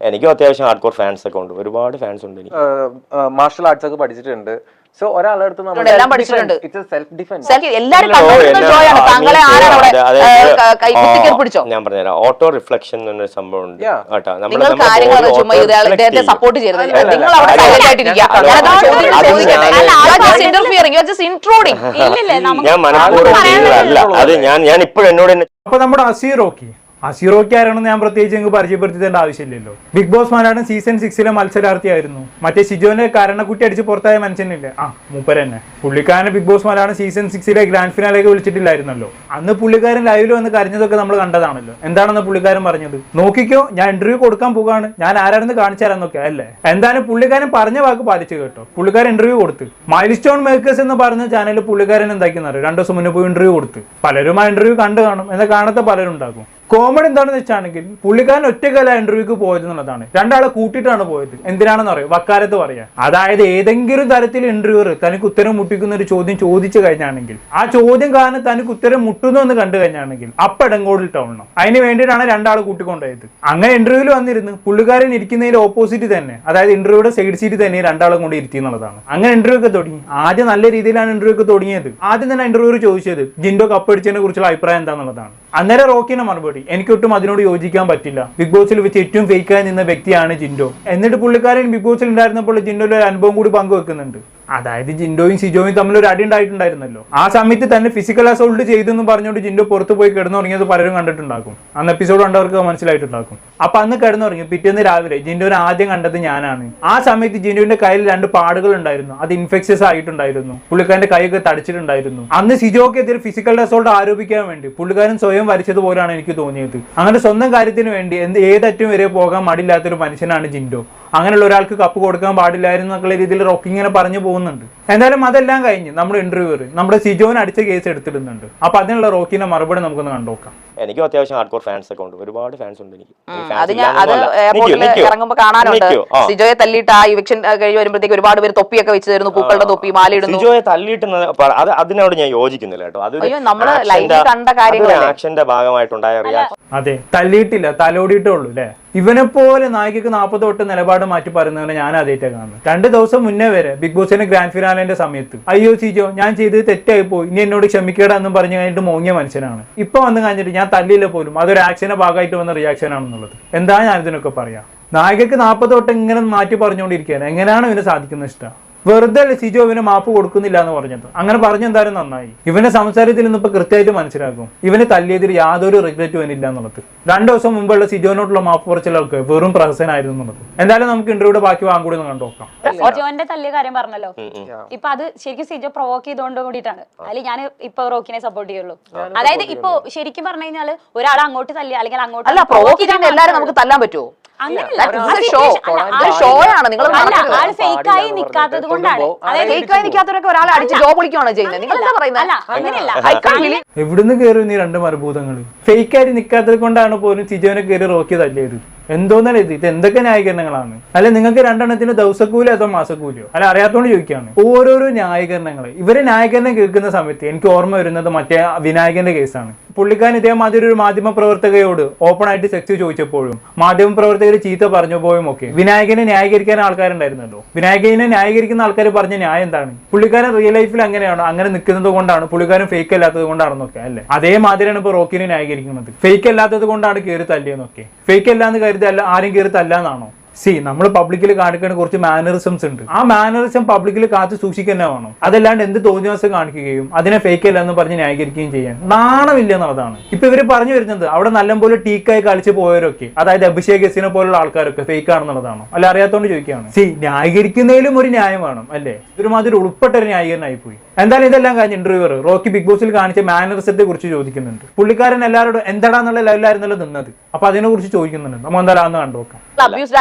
എനിക്കും അത്യാവശ്യം hard core fans ഒക്കെ ഉണ്ട്. ഒരുപാട് ഫാൻസ് ഉണ്ട് എനിക്ക്. മാർഷൽ ആർട്സ് ഒക്കെ പഠിച്ചിട്ടുണ്ട്. സോ ഒരാളടുത്ത് എല്ലാം പഠിച്ചിട്ടുണ്ട്. സെൽഫ് ഡിഫൻസ് എല്ലാരും ഞാൻ പറഞ്ഞുതരാം. ഓട്ടോ റിഫ്ലക്ഷൻ എന്നൊരു സംഭവം ഉണ്ട്. കേട്ടോ. ചെയ്യും. സപ്പോർട്ട് ഞാൻ- മനഃപൂർവം ചെയ്തതല്ല അത് ഞാൻ ഞാൻ ഇപ്പോഴും എന്നോട് തന്നെ അപ്പൊ നമ്മുടെ അസീറോക്കി അസീറോക്കി ആരാണെന്ന് ഞാൻ പ്രത്യേകിച്ച് നിങ്ങൾക്ക് പരിചയപ്പെടുത്തേണ്ട ആവശ്യമില്ലല്ലോ. ബിഗ് ബോസ് മലയാളം സീസൺ സിക്സിലെ മത്സരാർത്ഥിയായിരുന്നു. മറ്റേ ഷിജോനെ കരണക്കുട്ടി അടിച്ച് പുറത്തായ മനുഷ്യനില്ലേ. ആ മൂപ്പര് തന്നെ. പുള്ളിക്കാരനെ ബിഗ് ബോസ് മലയാളം സീസൺ സിക്സിലെ ഗ്രാൻഡ് ഫിനാലേക്ക് വിളിച്ചിട്ടില്ലായിരുന്നല്ലോ. അന്ന് പുള്ളിക്കാരൻ ലൈവിൽ വന്ന് കരഞ്ഞതൊക്കെ നമ്മൾ കണ്ടതാണല്ലോ. എന്താണെന്ന് പുള്ളിക്കാരൻ പറഞ്ഞത്? നോക്കിക്കോ ഞാൻ ഇന്റർവ്യൂ കൊടുക്കാൻ പോകാണ്. ഞാൻ ആരാണെന്ന് കാണിച്ചാലെന്നൊക്കെ അല്ലേ? എന്തായാലും പുള്ളിക്കാരൻ പറഞ്ഞ വാക്ക് പാലിച്ചു കേട്ടോ. പുള്ളിക്കാരൻ ഇന്റർവ്യൂ കൊടുത്ത്. മൈൽ സ്റ്റോൺ മേക്കേഴ്സ് എന്ന് പറഞ്ഞ ചാനലിൽ പുള്ളിക്കാരൻ എന്താക്കിയെന്നറിയോ രണ്ടു ദിവസം മുന്നേ പോയി ഇന്റർവ്യൂ കൊടുത്ത്. പലരും ആ ഇന്റർവ്യൂ കണ്ടു കാണും. എന്നെ കാണാത്ത പലരും ഉണ്ടാകും കോമഡി എന്താണെന്ന് വെച്ചാണെങ്കിൽ പുള്ളിക്കാരൻ ഒറ്റക്കല ഇന്റർവ്യൂക്ക് പോയത് എന്നുള്ളതാണ്. രണ്ടാളെ കൂട്ടിയിട്ടാണ് പോയത്. എന്തിനാണെന്ന് അറിയോ? വക്കാലത്ത് പറയാം. അതായത് ഏതെങ്കിലും തരത്തിൽ ഇന്റർവ്യൂർ തനിക്ക് ഉത്തരം മുട്ടിക്കുന്ന ഒരു ചോദ്യം ചോദിച്ചു കഴിഞ്ഞാണെങ്കിൽ ആ ചോദ്യം കാരണം തനിക്ക് ഉത്തരം മുട്ടുന്നു എന്ന് കണ്ടു കഴിഞ്ഞാണെങ്കിൽ അപ്പടങ്കോടിൽ ടൗണം അതിന് വേണ്ടിയിട്ടാണ് രണ്ടാൾ കൂട്ടിക്കൊണ്ടുപോയത്. അങ്ങനെ ഇന്റർവ്യൂവിൽ വന്നിരുന്നു പുള്ളിക്കാരൻ ഇരിക്കുന്നതിൽ ഓപ്പോസിറ്റ് തന്നെ. അതായത് ഇന്റർവ്യൂയുടെ സൈഡ് സീറ്റ് തന്നെ രണ്ടാളും കൊണ്ട് ഇരുത്തി എന്നുള്ളതാണ്. അങ്ങനെ ഇന്റർവ്യൂ ഒക്കെ തുടങ്ങി. ആദ്യം നല്ല രീതിയിലാണ് ഇന്റർവ്യൂ ഒക്കെ തുടങ്ങിയത്. ആദ്യം തന്നെ ഇന്റർവ്യൂ ചോദിച്ചത് ജിൻഡോ കപ്പടിച്ചതിനെ കുറിച്ചുള്ള അഭിപ്രായം എന്താണെന്നുള്ളതാണ് അന്നേരം റോക്കിന്റെ മറുപടി. എനിക്കൊട്ടും അതിനോട് യോജിക്കാൻ പറ്റില്ല. ബിഗ് ബോസിൽ വെച്ച് ഏറ്റവും ഫേക്കായി നിന്ന വ്യക്തിയാണ് ജിൻഡോ. എന്നിട്ട് പുള്ളിക്കാരൻ ബിഗ് ബോസിൽ ഉണ്ടായിരുന്നപ്പോൾ ജിൻഡോയിലെ ഒരു അനുഭവം കൂടി പങ്കുവെക്കുന്നുണ്ട്. അതായത് ജിൻഡോയും സിജോയും തമ്മിൽ ഒരു അടി ഉണ്ടായിട്ടുണ്ടായിരുന്നല്ലോ. ആ സമയത്ത് തന്നെ ഫിസിക്കൽ അസോൾട്ട് ചെയ്തെന്ന് പറഞ്ഞുകൊണ്ട് ജിൻഡോ പുറത്ത് പോയി കിടന്നുറങ്ങിയത് പലരും കണ്ടിട്ടുണ്ടാക്കും അന്ന് എപ്പിസോഡ് കണ്ടവർക്ക് മനസ്സിലായിട്ടുണ്ടാക്കും അപ്പൊ അന്ന് കിടന്നുറങ്ങി പിറ്റേന്ന് രാവിലെ ജിൻഡോനെ ആദ്യം കണ്ടത് ഞാനാണ്. ആ സമയത്ത് ജിൻഡോന്റെ കയ്യിൽ രണ്ട് പാടുകൾ ഉണ്ടായിരുന്നു. അത് ഇൻഫെക്ഷ്യസ് ആയിട്ടുണ്ടായിരുന്നു. പുള്ളിക്കാരന്റെ കൈയൊക്കെ തടിച്ചിട്ടുണ്ടായിരുന്നു. അന്ന് സിജോക്കെതിരെ ഫിസിക്കൽ അസോൾട്ട് ആരോപിക്കാൻ വേണ്ടി പുള്ളിക്കാരൻ സ്വയം വരച്ചതുപോലെയാണ് എനിക്ക് തോന്നിയത്. അങ്ങനെ സ്വന്തം കാര്യത്തിന് വേണ്ടി എന്ത് ഏതറ്റം വരെ പോകാൻ മടിയില്ലാത്തൊരു മനുഷ്യനാണ് ജിൻഡോ. അങ്ങനെയുള്ള ഒരാൾക്ക് കപ്പ് കൊടുക്കാൻ പാടില്ലായിരുന്നു എന്നുള്ള രീതിയിൽ റോക്കി ഇങ്ങനെ പറഞ്ഞു പോകുന്നുണ്ട്. എന്തായാലും അതെല്ലാം കഴിഞ്ഞ് നമ്മുടെ ഇന്റർവ്യൂവർ നമ്മുടെ സിജോൻ അടിച്ച കേസ് എടുത്തിടുന്നുണ്ട്. അപ്പൊ അതിനുള്ള റോക്കിന്റെ മറുപടി നമുക്കൊന്ന് കണ്ടുനോക്കാം എനിക്കും അത്യാവശ്യം ഹാർഡ് കോർ ഫാൻസ് ഒക്കെ ഉണ്ട്. ഒരുപാട് ഫാൻസ് ഉണ്ട് എനിക്ക്. അത് ഞാൻ അത് എയർപോർട്ടിൽ നിക്കൂ, നിക്കൂ. കാണാനുണ്ട്. സിജോയെ തല്ലിയിട്ട് ആ ഇവക്ഷൻ കഴിഞ്ഞ് വരുമ്പോഴത്തേക്ക് ഒരുപാട് പേര് തൊപ്പിയൊക്കെ വെച്ച് തരുന്നു പൂക്കളുടെ തൊപ്പി മാലയിടുന്നു. സിജോയെ തല്ലിയിട്ട് അത് അതിനോട് ഞാൻ യോജിക്കുന്നില്ല കേട്ടോ. അയ്യോ, നമ്മൾ ലൈവിൽ കണ്ട കാര്യങ്ങൾ ആക്ഷന്റെ ഭാഗമായിട്ടുണ്ടായ റിയാക്ഷൻ അതെ തല്ലിയിട്ടില്ല തലോടിയിട്ടേ ഉള്ളൂ അല്ലേ ഇവനെ പോലെ നായികക്ക് നാൽപ്പത് തൊട്ട് നിലപാട് മാറ്റി പറയുന്നവനെ ഞാൻ ആദ്യമായിട്ടാണ് കാണുന്നത്. രണ്ട് ദിവസം മുന്നേ വരെ ബിഗ് ബോസിന്റെ ഗ്രാൻഡ് ഫിനാലിന്റെ സമയത്ത് അയ്യോ ചീജോ ഞാൻ ചെയ്ത് തെറ്റായി പോയി ഇനി എന്നോട് ക്ഷമിക്കേടാന്നും പറഞ്ഞു കഴിഞ്ഞിട്ട് മോങ്ങിയ മനുഷ്യനാണ്. ഇപ്പൊ വന്ന് കഴിഞ്ഞിട്ട് ഞാൻ തല്ലിയില്ല പോലും. അതൊരു ആക്ഷന്റെ ഭാഗമായിട്ട് വന്ന റിയാക്ഷൻ ആണെന്നുള്ളത്. എന്താ ഞാൻ ഇതിനൊക്കെ പറയാം? നായികക്ക് നാൽപ്പത് തൊട്ട് ഇങ്ങനെ മാറ്റി പറഞ്ഞുകൊണ്ടിരിക്കുകയാണ്. എങ്ങനെയാണ് ഇവന് സാധിക്കുന്ന ഇഷ്ടം? വെറുതെ സിജോ ഇവന് മാപ്പ് കൊടുക്കുന്നില്ല എന്ന് പറഞ്ഞത്? അങ്ങനെ പറഞ്ഞെന്തായാലും നന്നായി. ഇവന്റെ സംസാരത്തിൽ നിന്ന് ഇപ്പൊ കൃത്യമായിട്ട് മനസ്സിലാക്കും. ഇവന് തല്ലിയതിൽ യാതൊരു റിഗ്രറ്റും ഇവനില്ല എന്നുള്ളത്. രണ്ടു ദിവസം മുമ്പുള്ള സിജോനോട്ടുള്ള മാപ്പ് പറച്ചിലൊക്കെ വെറും പ്രഹസനായിരുന്നു എന്നുള്ളത്. എന്തായാലും നമുക്ക് ഇന്റർവ്യൂടെ ബാക്കി വാങ്ങും കൂടി ഒന്ന് കണ്ടോക്കാം സിജോന്റെ തല്ലിയ കാര്യം പറഞ്ഞല്ലോ. ഇപ്പൊ അത് ശരിക്കും സിജോ പ്രൊവോക്ക് ചെയ്തുകൊണ്ട് കൂടിയിട്ടാണ്. അതിൽ ഞാൻ ഇപ്പൊ റോക്കിനെ സപ്പോർട്ട് ചെയ്യുള്ളൂ. അതായത് ഇപ്പൊ ശരിക്കും പറഞ്ഞു കഴിഞ്ഞാൽ ഒരാൾ അങ്ങോട്ട് തല്ലി അല്ലെങ്കിൽ അങ്ങോട്ട് അല്ല പ്രൊവോക്ക് എല്ലാവരും നമുക്ക് തല്ലാൻ പറ്റുമോ നിക്കാത്തത് കൊണ്ടാണ്. ഫേക്കായി ഒരാളെ അടിച്ച് ജോബ് ചെയ്യുന്നത് നിങ്ങൾ എന്താ പറയുന്നത് എവിടുന്ന് കയറും നീ രണ്ട് ഫേക്ക് നിക്കാത്തത് നിൽക്കാത്തത് കൊണ്ടാണ് പോലും സിജോനെ കയറി റോക്കി തല്ലിയത്. എന്തോന്നല്ല ഇത്? ഇത് എന്തൊക്കെ ന്യായീകരണങ്ങളാണ്? അല്ലെ നിങ്ങൾക്ക് രണ്ടെണ്ണത്തിന് ദിവസക്കൂലി അതോ മാസക്കൂലിയോ അല്ല അറിയാത്തോണ്ട് ചോദിക്കുകയാണ് ഓരോരോ ന്യായീകരണങ്ങൾ ഇവരെ ന്യായീകരണം കേൾക്കുന്ന സമയത്ത് എനിക്ക് ഓർമ്മ വരുന്നത് മറ്റേ വിനായകന്റെ കേസാണ് പുള്ളിക്കാരൻ ഇതേമാതിരി ഒരു മാധ്യമ പ്രവർത്തകയോട് ഓപ്പൺ ആയിട്ട് സെക്സ് ചോദിച്ചപ്പോഴും മാധ്യമ പ്രവർത്തകർ ചീത്ത പറഞ്ഞു പോയും ഒക്കെ. വിനായകനെ ന്യായീകരിക്കാൻ ആൾക്കാരുണ്ടായിരുന്നല്ലോ. വിനായകനെ ന്യായീകരിക്കുന്ന ആൾക്കാർ പറഞ്ഞ ന്യായം എന്താണ്? പുള്ളിക്കാരൻ റിയൽ ലൈഫിൽ അങ്ങനെയാണോ അങ്ങനെ നിൽക്കുന്നത് കൊണ്ടാണ് പുള്ളിക്കാരൻ ഫേക്ക് അല്ലാത്തത് കൊണ്ടാണെന്നൊക്കെ അല്ലേ? അതേമാതിരിയാണ് ഇപ്പൊ റോക്കിനെ ന്യായീകരിക്കുന്നത്. ഫേക്ക് അല്ലാത്തത് കൊണ്ടാണ് കയറി തല്ലിയെന്നൊക്കെ. ഫേക്ക് അല്ലാന്ന് കരുതി അല്ല ആരും കയറി തല്ലാന്നാണോ? സി നമ്മൾ പബ്ലിക്കിൽ കാണിക്കുന്ന കുറച്ച് മാനറിസംസ് ഉണ്ട്. ആ മാനറിസം പബ്ലിക്കിൽ കാത്തു സൂക്ഷിക്കുക തന്നെ വേണം. അതല്ലാണ്ട് എന്ത് തോന്നിയാസം കാണിക്കുകയും അതിനെ ഫേക്ക് അല്ല എന്ന് പറഞ്ഞ് ന്യായീകരിക്കുകയും ചെയ്യാൻ. നാണമില്ല എന്നുള്ളതാണ്. ഇപ്പൊ ഇവർ പറഞ്ഞു വരുന്നത് അവിടെ നല്ലപോലെ ടീക്കായി കളിച്ച് പോയവരൊക്കെ അതായത് അഭിഷേക് എസിനെ പോലുള്ള ആൾക്കാരൊക്കെ ഫേക്ക് ആണെന്നുള്ളതാണോ. അല്ല അറിയാത്തോണ്ട് ചോദിക്കുകയാണ്. സി ന്യായീകരിക്കുന്നതിലും ഒരു ന്യായം വേണം അല്ലേ? ഇതൊരുമാതിരി ഉൾപ്പെട്ട ഒരു ന്യായീകരണമായി പോയി എന്തായാലും ഇതെല്ലാം കഴിഞ്ഞ് ഇന്റർവ്യൂവർ റോക്കി ബിഗ് ബോസിൽ കാണിച്ച മാനറിസത്തെ കുറിച്ച് ചോദിക്കുന്നുണ്ട്. പുള്ളിക്കാരൻ എല്ലാവരോടും എന്താടാന്നുള്ള ലെവലായിരുന്നല്ലോ നിന്നത്? അപ്പൊ അതിനെ കുറിച്ച് ചോദിക്കുന്നുണ്ട്. നമ്മൾ എന്തായാലും അന്ന്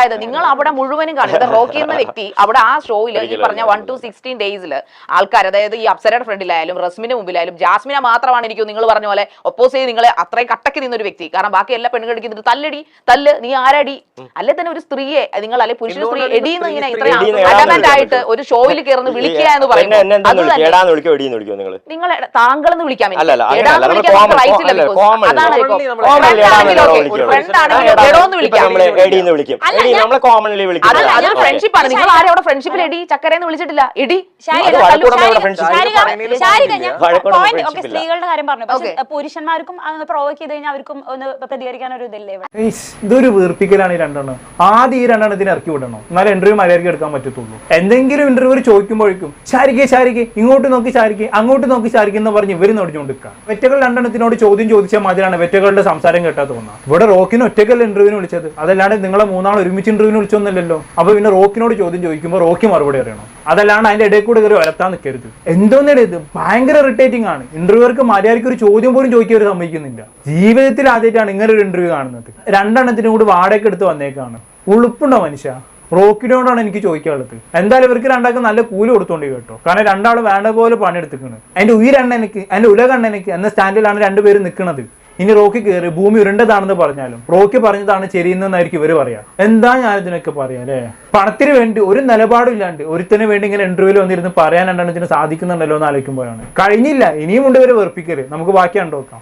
ആയത് നിങ്ങൾ അവിടെ മുഴുവനും കാണും. റോക്കി എന്ന വ്യക്തി അവിടെ ആ ഷോയിൽ ഈ പറഞ്ഞ വൺ ടു സിക്സ്റ്റീൻ ഡേയ്സിൽ ആൾക്കാർ അതായത് ഈ അപ്സരയുടെ ഫ്രണ്ടിലായാലും റസ്മിന്റെ മുമ്പിലായാലും ജാസ്മിനെ മാത്രമാണ് എനിക്ക് നിങ്ങൾ പറഞ്ഞ പോലെ ഒപ്പോസ് ചെയ്ത് നിങ്ങളെ അത്രയും കട്ടക്ക് നിന്ന ഒരു വ്യക്തി. കാരണം ബാക്കി എല്ലാ പെണ്ണുകൾക്ക് ഇതിന് തല്ലടി തല്ല് നീ ആരടി? അല്ലെ തന്നെ ഒരു സ്ത്രീയെ നിങ്ങൾ അല്ലെ പുരുഷ സ്ത്രീ എടിയെന്ന് ഇങ്ങനെ ഇത്രയും ആയിട്ട് ഒരു ഷോയിൽ കയറുന്ന വിളിക്കുക എന്ന് പറയുന്നത് നിങ്ങൾ നിങ്ങൾ താങ്കളെന്ന് വിളിക്കാൻ എടാന്ന് ആണെങ്കിലും വിളിക്കാം നമ്മൾ കോമൺലി വിളിക്കുന്നത്. ഫ്രണ്ട്ഷിപ്പ് ആണ്. നിങ്ങൾ ആരും അവിടെ ഫ്രണ്ട്ഷിപ്പിൽ എടി? ചക്കരയെന്ന് വിളിച്ചിട്ടില്ല. എടി. സ്ത്രീകളുടെ കാര്യം പറഞ്ഞു. പക്ഷെ. പുരുഷന്മാർക്കും പ്രൊവോക്ക് ചെയ്ത് കഴിഞ്ഞാൽ അവർക്കും ഒന്ന് പ്രതികരിക്കാൻ ഒരു ഇതില്ലേ ഇതൊരു വീർപ്പിക്കലാണ് ഈ രണ്ടെണ്ണം. ആദ്യം ഈ രണ്ടെണ്ണത്തിന് ഇറക്കി വിടണം. എന്നാലും ഇന്റർവ്യൂ മര്യാദയ്ക്ക് എടുക്കാൻ പറ്റത്തുള്ളൂ. എന്തെങ്കിലും ഇന്റർവ്യൂ ചോദിക്കുമ്പോഴേക്കും ശാരിക്ക് ശാരിക്ക് ഇങ്ങോട്ട് നോക്കി ശാരിക്ക് അങ്ങോട്ട് നോക്കി ശാരിക്ക് എന്ന് പറഞ്ഞ് ഇവർ നോടിച്ചുകൊണ്ടിരിക്കുക വെറ്റകൾ രണ്ടെണ്ണത്തിനോട് ചോദ്യം ചോദിച്ചാൽ മാതിരിയാണ് വെറ്റകളുടെ സംസാരം കേട്ടാ തോന്നുന്നത്. ഇവിടെ റോക്കിന് ഒറ്റക്കല്ല ഇന്റർവ്യൂവിന് വിളിച്ചത്? അതല്ലാണ്ട് നിങ്ങളെ മൂന്നാൾ ഒരുമിച്ച് ഇന്റർവ്യൂവിന് വിളിച്ചൊന്നുമില്ലല്ലോ അപ്പൊ പിന്നെ റോക്കിനോട് ചോദ്യം ചോദിക്കുമ്പോൾ റോക്കി മറുപടി അറിയണം അതല്ലാണ്ട് അതിന്റെ ഇടയിൽ കൂടെ കയറി വരത്താൻ നിൽക്കരുത് എന്തോന്നിടെ ഇത്? ഭയങ്കര ഇറിറ്റേറ്റിംഗ് ആണ്. ഇന്റർവ്യൂവർക്ക് മര്യാദയ്ക്ക് ഒരു ചോദ്യം പോലും ചോദിക്കാൻ അവർ സമ്മതിക്കുന്നില്ല. ജീവിതത്തിൽ ആദ്യമായിട്ടാണ് ഇങ്ങനെ ഒരു ഇന്റർവ്യൂ കാണുന്നത്. രണ്ടെണ്ണത്തിനും കൂടി വാടക എടുത്ത് വന്നേക്കാണ്. ഉളുപ്പുണ്ടോ മനുഷ്യ? റോക്കിനോടാണ് എനിക്ക് ചോദിക്കാനുള്ളത്. എന്തായാലും ഇവർക്ക് രണ്ടാൾക്ക് നല്ല കൂലി കൊടുത്തോണ്ടി കേട്ടോ. കാരണം രണ്ടാൾ വേണ്ട പോലെ പണിയെടുത്തിക്കണ്. അതിന്റെ ഉയരണ്ണനക്ക് അതിന്റെ ഉലകണ്ണനക്ക് എന്ന സ്റ്റാൻഡിലാണ് രണ്ടുപേരും നിൽക്കുന്നത് ഇനി റോക്കി കയറി ഭൂമി ഉരുണ്ടതാണെന്ന് പറഞ്ഞാലും. റോക്കി പറഞ്ഞതാണ് ശരിയെന്നായിരിക്കും ഇവർ പറയാ. എന്താ ഞാൻ ഇതിനൊക്കെ പറയാം അല്ലേ? പണത്തിന് വേണ്ടി ഒരു നിലപാടും ഇല്ലാണ്ട് ഒരുത്തിന് വേണ്ടി ഇങ്ങനെ ഇന്റർവ്യൂവിൽ വന്നിരുന്ന് പറയാൻ ഇതിന് സാധിക്കുന്നുണ്ടല്ലോ എന്ന് ആലോചിക്കുമ്പോഴാണ്. കഴിഞ്ഞില്ല ഇനിയും ഉണ്ട് ഇവർ വെറുപ്പിക്കൽ. നമുക്ക് ബാക്കി കണ്ടോക്കാം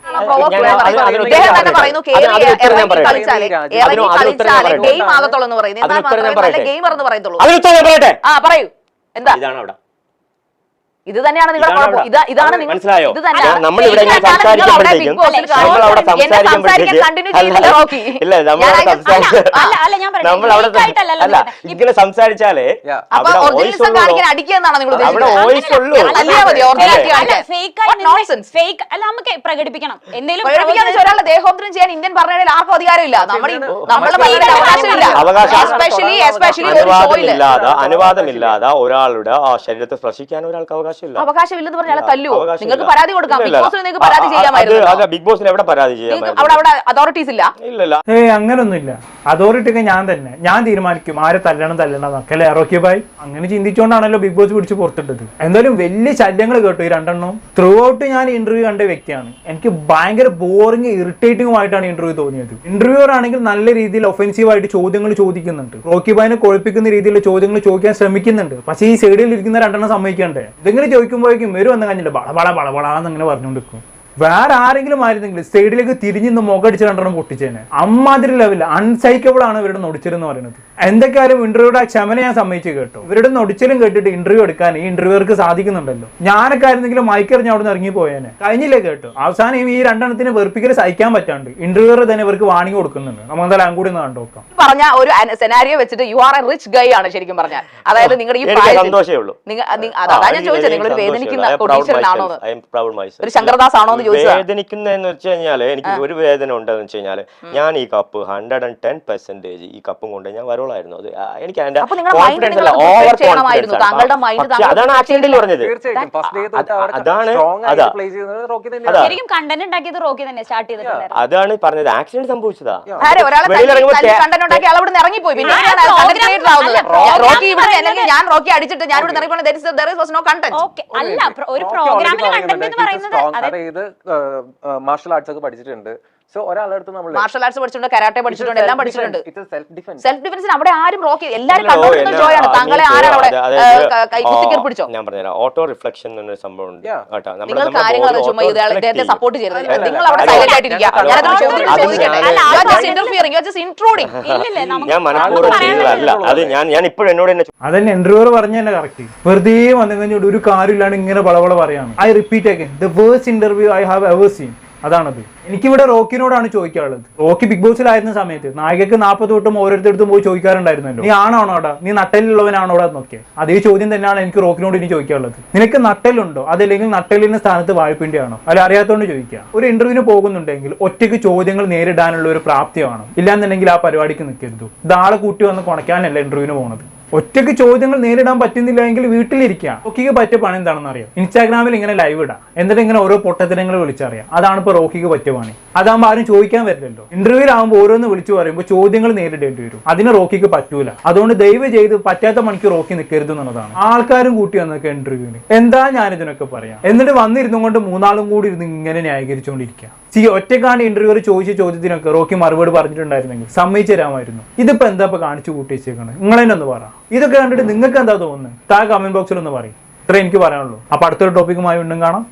നോക്കാം. ഗെയിം ആകത്തുള്ളൂ എന്ന് പറയുന്നത് പറയത്തുള്ളൂ പറയൂ. എന്താ? ഇതാണ് അവിടെ. ഇത് തന്നെയാണ് നിങ്ങളുടെ കുഴപ്പം. ഇതാണ് നിങ്ങൾ? ഇത് ഇങ്ങനെ സംസാരിച്ചാലേ നിങ്ങൾ അവിടെ ഉദ്ദേശിക്കുന്നത് വോയിസ് ഉള്ളൂ. അല്ല, മതി, originality അല്ലേ? Fake What nonsense. ഫേക്ക് അല്ല നമുക്ക് പ്രകടിപ്പിക്കണം. എന്തെങ്കിലും ഒരാളുടെ ദേഹോദ്രം ചെയ്യാൻ ഇന്ത്യൻ ഭരണഘടനയിൽ ആർക്കും അധികാരമില്ല. അവകാശം ഒരു അനുവാദമില്ലാതെ ഒരാളുടെ ആ ശരീരത്തെ സ്പർശിക്കാൻ ഒരാൾക്ക് അവകാശമില്ല. അവകാശമില്ലെന്ന് പറഞ്ഞാൽ തല്ലുവോ? നിങ്ങൾക്ക് പരാതി കൊടുക്കാം. ബിഗ് ഇല്ല. ബോസിന് നിങ്ങൾക്ക് പരാതി ചെയ്യാമായിരുന്നു. ബിഗ് ബോസിന് എവിടെ പരാതി അവിടെ അവിടെ അതോറിറ്റീസ് ഇല്ല. ഇല്ലല്ല ഏ അങ്ങനൊന്നുമില്ല. അതോറിറ്റി ഒക്കെ ഞാൻ തന്നെ. ഞാൻ തീരുമാനിക്കും ആരെ തല്ലണം തല്ലണം അല്ലേ റോക്കി ബായ് അങ്ങനെ ചിന്തിച്ചുകൊണ്ടാണല്ലോ ബിഗ് ബോസ് പിടിച്ച് പുറത്തിട്ടത്. എന്തായാലും വലിയ ശല്യങ്ങൾ കേട്ടു ഈ രണ്ടെണ്ണം. ത്രൂ ഔട്ട് ഞാൻ ഇന്റർവ്യൂ കണ്ട വ്യക്തിയാണ്. എനിക്ക് ഭയങ്കര ബോറിംഗ് ഇറിറ്റേറ്റിംഗ് ആയിട്ടാണ് ഇന്റർവ്യൂ തോന്നിയത്. ഇന്റർവ്യൂർ ആണെങ്കിൽ നല്ല രീതിയിൽ ഒഫൻസീവ് ആയിട്ട് ചോദ്യങ്ങൾ ചോദിക്കുന്നുണ്ട്. റോക്കി ബായിനെ കൊഴിപ്പിക്കുന്ന രീതിയിലുള്ള ചോദ്യങ്ങൾ ചോദിക്കാൻ ശ്രമിക്കുന്നുണ്ട്. പക്ഷേ ഈ സൈഡിൽ ഇരിക്കുന്ന രണ്ടെണ്ണം സമ്മതിക്കണ്ടേ? ഇതിങ്ങനെ ചോദിക്കുമ്പോഴേക്കും വരും എന്ന് കഴിഞ്ഞില്ല? വള വള വള വള എന്നിങ്ങനെ പറഞ്ഞുകൊണ്ടിരിക്കും. വേറെ ആരെങ്കിലും ആയിരുന്നെങ്കിൽ സൈഡിലേക്ക് തിരിഞ്ഞിന്ന് മുഖടിച്ച് രണ്ടെണ്ണം പൊട്ടിച്ചേനെ. അമ്മാതിരി ലെവൽ അൺസൈക്കബിൾ ആണ് ഇവരുടെ നൊടിച്ചിലെന്ന് പറയുന്നത്. എന്തൊക്കെയായാലും ഇന്റർവ്യൂടെ ക്ഷമന ഞാൻ സമ്മതിച്ച് കേട്ടോ. ഇവരുടെ നൊടിച്ചിലും കേട്ടിട്ട് ഇന്റർവ്യൂ എടുക്കാൻ ഈ ഇന്റർവ്യൂർക്ക് സാധിക്കുന്നുണ്ടല്ലോ. ഞാനൊക്കെ ആയിരുന്നെങ്കിലും മൈക്കെറിഞ്ഞ് അവിടെ നിന്ന് ഇറങ്ങി പോയേനെ. കഴിഞ്ഞില്ലേ കേട്ടോ. അവസാനം ഈ രണ്ടെണ്ണത്തിന് വെറുപ്പിക്കൽ സഹിക്കാൻ പറ്റാണ്ട് ഇന്റർവ്യൂർ തന്നെ ഇവർക്ക് വാണിംഗ് കൊടുക്കുന്നുണ്ട്. നമ്മൾ എന്തായാലും കൂടി ഒന്ന് കണ്ടോക്കാം പറഞ്ഞ ഒരു സെനാരിയോ വെച്ചിട്ട് you are a rich guy ആണ് ശരിക്കും പറഞ്ഞാൽ. അതായത് നിങ്ങളുടെ ഈ പ്രായത്തിൽ ഉള്ളൂ. അതാ ഞാൻ ചോദിച്ചത് നിങ്ങൾ ഒരു വേദനിക്കുന്ന കൊടീശ്വരനാണോ ഒരു ഒരു ശങ്കർദാസ് ആണോ എന്ന് ചോദിച്ചതാ വേദനിക്കുന്നതെന്ന് വെച്ച് കഴിഞ്ഞാൽ എനിക്ക് ഒരു വേദന ഉണ്ടെന്ന് വെച്ച് കഴിഞ്ഞാൽ ഞാൻ ഈ cup hundred and ten percentage ഈ കപ്പും കൊണ്ട് ഞാൻ വരോളായിരുന്നു അത് എനിക്ക് അതിന്റെ കോൺഫിഡൻസ് അല്ല ഓവർ കോൺഫിഡൻസ് അതാണ് ആക്സിഡന്റിൽ പറഞ്ഞത്. അതാണ് ശരിക്കും കണ്ടന്റ് ഉണ്ടാക്കിയത് റോക്കി തന്നെ സ്റ്റാർട്ട് ചെയ്തിട്ടുണ്ട് അതാണ് പറഞ്ഞത്. ആക്സിഡന്റ് സംഭവിച്ചതാ. കണ്ടന്റ് ഞാൻ റോക്കി അടിച്ചിട്ട് ഞാൻ ഇവിടെ ഓക്കെ അല്ല ഒരു പ്രോഗ്രാമിൽ കണ്ടന്റ് എന്ന് പറയുന്നത് അതായത് മാർഷൽ ആർട്സ് ഒക്കെ പഠിച്ചിട്ടുണ്ട്. സോ ഒരാളടുത്ത് നമ്മൾ മാർഷൽ ആർട്സ് പഠിച്ചിട്ടുണ്ട് കരാട്ടെ പഠിച്ചിട്ടുണ്ട് എല്ലാം പഠിച്ചിട്ടുണ്ട്. സെൽഫ് ഡിഫൻസ് സെൽഫ് ഡിഫൻസിന് അവിടെ ആരും റോക്കി എല്ലാരും കണ്ടോണ്ടിരുന്ന എന്നെ ജോയാണ്. ആ, താങ്കളെ ആരാണ് അവിടെ അത് ഏ, അതായത് ക- കൈ കുത്തിക്കർ പിടിച്ചോ ഞാൻ പറഞ്ഞുതരാം. ഓട്ടോ റിഫ്ലക്ഷൻ എന്നൊരു സംഭവം ഉണ്ട്. കേട്ടോ. നിങ്ങൾ കാര്യങ്ങൾ ചുമ്മാ ഇദ്ദേഹത്തെ സപ്പോർട്ട് അല്ല, നിങ്ങൾ അവിടെ സൈലന്റ് ആയിട്ടിരിക്കുക. ഞാൻ- ഞാൻ- ചോദ്യം അത് ചോദിക്കട്ടെ. ഞാൻ- അല്ല അത് ജസ്റ്റ് ഇന്റർഫിയറിംഗ് ജസ്റ്റ് ഇൻട്രൂഡിംഗ് ഇല്ലില്ല നമുക്ക് ഞാൻ മനഃപൂർവം ചെയ്തതല്ല അത് ഞാൻ ഞാൻ ഇപ്പോഴും എന്നോട് തന്നെ അതന്നെ ഇന്റർവ്യൂർ പറഞ്ഞ തന്നെ കറക്റ്റ് വെറുതെ വന്നു കഴിഞ്ഞിട്ട് ഒരു കാര്യമില്ലാണ്ട് ഇങ്ങനെ വളവള പറയാണ്. I repeat again the worst interview I have ever seen അതാണത്. എനിക്കിവിടെ റോക്കിനോടാണ് ചോദിക്കാനുള്ളത്. റോക്കി ബിഗ് ബോസിലായിരുന്ന സമയത്ത് നായികക്ക് നാൽപ്പത് തൊട്ടും ഓരോരുത്തരടുത്തും പോയി ചോദിക്കാറുണ്ടായിരുന്നല്ലോ. നീ ആണാണോടാ നീ നട്ടലിലുള്ളവനാണോടാ എന്നൊക്കെ. അതേ ചോദ്യം തന്നെയാണ് എനിക്ക് റോക്കിനോട് ഇനി ചോദിക്കാനുള്ളത്. നിനക്ക് നട്ടലുണ്ടോ അതല്ലെങ്കിൽ നട്ടലിന്റെ സ്ഥാനത്ത് വായ്പിന്റെയാണോ അല്ല അറിയാത്തതുകൊണ്ട് ചോദിക്കുക. ഒരു ഇന്റർവ്യൂവിന് പോകുന്നുണ്ടെങ്കിൽ ഒറ്റയ്ക്ക് ചോദ്യങ്ങൾ നേരിടാനുള്ള ഒരു പ്രാപ്തിയാണ് ഇല്ലാന്നുണ്ടെങ്കിൽ ആ പരിപാടിക്ക് നിൽക്കരുത്. ഇത് ആളെ കൂട്ടി വന്ന് കുണയ്ക്കാനല്ല ഇന്റർവ്യൂവിന് പോകുന്നത് ഒറ്റയ്ക്ക് ചോദ്യങ്ങൾ നേരിടാൻ പറ്റുന്നില്ല എങ്കിൽ വീട്ടിലിരിക്കുക. റോക്കിക്ക് പറ്റിയ പണി എന്താണെന്ന് അറിയാം? ഇൻസ്റ്റാഗ്രാമിൽ ഇങ്ങനെ ലൈവ് ഇടാം. എന്നിട്ട് ഇങ്ങനെ ഓരോ പൊട്ടത്തരങ്ങൾ വിളിച്ചറിയാം. അതാണ് ഇപ്പൊ റോക്കിക്ക് പറ്റിയ പണി. അതാകുമ്പോൾ ആരും ചോദിക്കാൻ വരില്ലല്ലോ. ഇന്റർവ്യൂലാകുമ്പോൾ ഓരോന്ന് വിളിച്ചു പറയുമ്പോൾ ചോദ്യങ്ങൾ നേരിടേണ്ടി വരും. അതിന് റോക്കിക്ക് പറ്റൂല. അതുകൊണ്ട് ദയവ് ചെയ്ത് പറ്റാത്ത മണിക്ക് റോക്കി നിൽക്കരുത് എന്നുള്ളതാണ്. ആൾക്കാരും കൂട്ടി വന്നൊക്കെ ഇന്റർവ്യൂവിന് എന്താ ഞാൻ ഇതിനൊക്കെ പറയാം? എന്നിട്ട് വന്നിരുന്നു കൊണ്ട് മൂന്നാളും കൂടി ഇരുന്ന് ഇങ്ങനെ ന്യായീകരിച്ചുകൊണ്ടിരിക്കുക സി ഒറ്റക്കാണ് ഇന്റർവ്യൂർ ചോദിച്ച ചോദ്യത്തിനൊക്കെ റോക്കി മറുപടി പറഞ്ഞിട്ടുണ്ടായിരുന്നെങ്കിൽ സമ്മതിച്ചു തരാമായിരുന്നു. ഇതിപ്പോ എന്താ ഇപ്പൊ കാണിച്ചു കൂട്ടി വെച്ചേക്കണത് നിങ്ങൾ ഒന്ന് പറ. ഇതൊക്കെ കണ്ടിട്ട് നിങ്ങൾക്ക് എന്താ തോന്നുന്നത് താ കമന്റ് ബോക്സിൽ ഒന്ന് പറയും. ഇത്രേ എനിക്ക് പറയാനുള്ളൂ. അപ്പൊ അടുത്തൊരു ടോപ്പിക്കുമായി വീണ്ടും കാണാം.